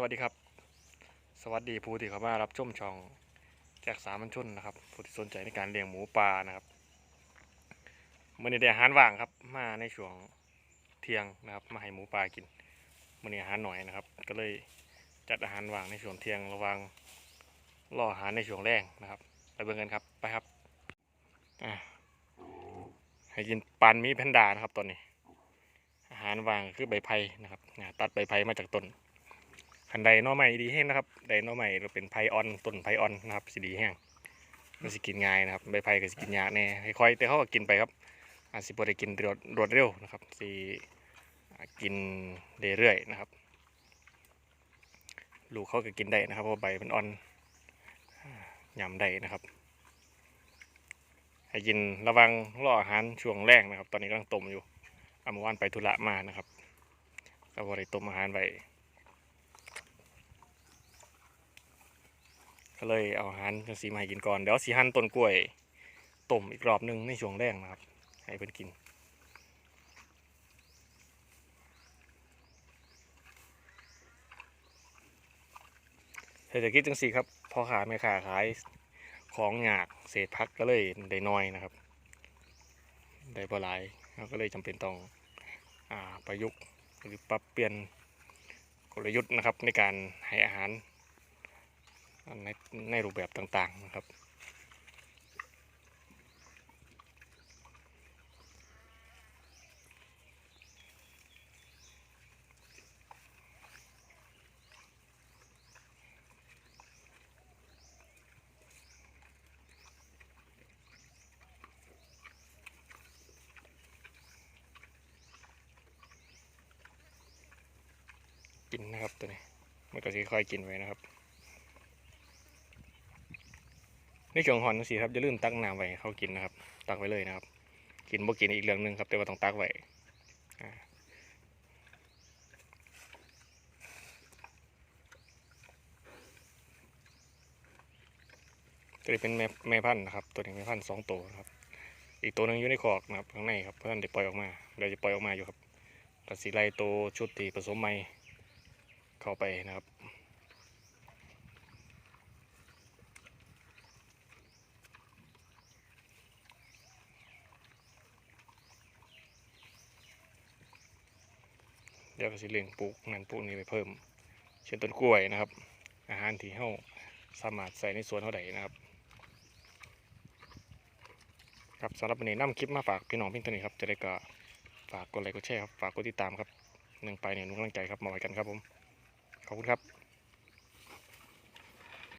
สวัสดีครับ สวัสดีผู้ที่เข้ามารับชมช่องแจกสามัญชนนะครับผู้ที่สนใจในการเลี้ยงหมูปลานะครับมื่อนี้ได้อาหารว่างครับ มาในช่วงเที่ยงนะครับ มาให้หมูปลากินมื่อนี้อาหารหน่อยนะครับ ก็เลยจัดอาหารว่างในช่วงเที่ยงระวังรออาหารในช่วงแรงนะครับ ไปเบิ่งกันครับไปครับอให้กินปันมีแพนด้านะครับตอนนี้ อาหารว่างคือใบไผ่นะครับตัดใบไผ่มาจากต้น คันใดน่อใหม่ดีแห้งนะครับใดน่อใหม่เราเป็นไผ่อ่อนต้นไผ่อ่อนนะครับสีดีแห้งมันสิกินง่ายนะครับใบไผ่ก็สิกินยากแน่ค่อยๆแต่เขาก็กินไปครับอาจสิบได้กินรวดรวดเร็วนะครับสิอ่ากินเรื่อยๆนะครับลูกเขาก็กินได้นะครับเพราะใบมันอ่อนยำได้นะครับให้กินระวังรออาหารช่วงแรกนะครับ ตอนนี้กำลังต้มอยู่เอาเมื่อวานไปธุระมานะครับก็บ่ได้ต้มอาหารไว้ ก็เลยเอาอาหารจังสีมาให้กินก่อน เดี๋ยวสีหั่นต้นกล้วยต้มอีกรอบหนึงในช่วงแรกนะครับ ให้เพิ่อนกินเศรษฐกิจจังสีครับพอขาแม่ขาขายของหยากเศษพักก็เลยได้น้อยนะครับ ได้บ่หลายเราก็เลยจำเป็นต้องอประยุกต์หรือปรับเปลี่ยนกลยุทธ์นะครับในการให้อาหาร ในในรูปแบบต่างๆนะครับ กินนะครับตัวนี้มันก็สิค่อยกินไว้นะครับ ในช่วงหอนสีครับอย่าลืมตักน้ำไว้เขากินนะครับ ตักไว้เลยนะครับ กินบ่กินอีกเรื่องหนึ่งครับ แต่ว่าต้องตักไว้อ่าตัวนี้เป็นแม่แม่พันธุ์นะครับ ตัวนี้แม่พันธุ์สองตัวนะครับ อีกตัวหนึงอยู่ในคอกนะครับข้างในครับเพื่อนจะปล่อยออกมาเดี๋ยวจะปล่อยออกมาอยู่ครับตัดสีไล่ตัวชุดที่ผสมใหม่เข้าไปนะครับ เดี๋ยวก็สิเลี้ยงปลูกนั่นปลูกนี้ไปเพิ่ม เช่นต้นกล้วยนะครับ อาหารที่เฮาสามารถใส่ในสวนเท่าใดนะครับ ครับสำหรับวันนี้นำคลิปมาฝากพี่น้องเพียงเท่านี้ครับ จะได้ก็ฝากกดไลค์กดแชร์ครับ ฝากกดติดตามครับหนึ่งไปเนี่ยนุ่งกำลังใจครับมาไว้กันครับผม ขอบคุณครับ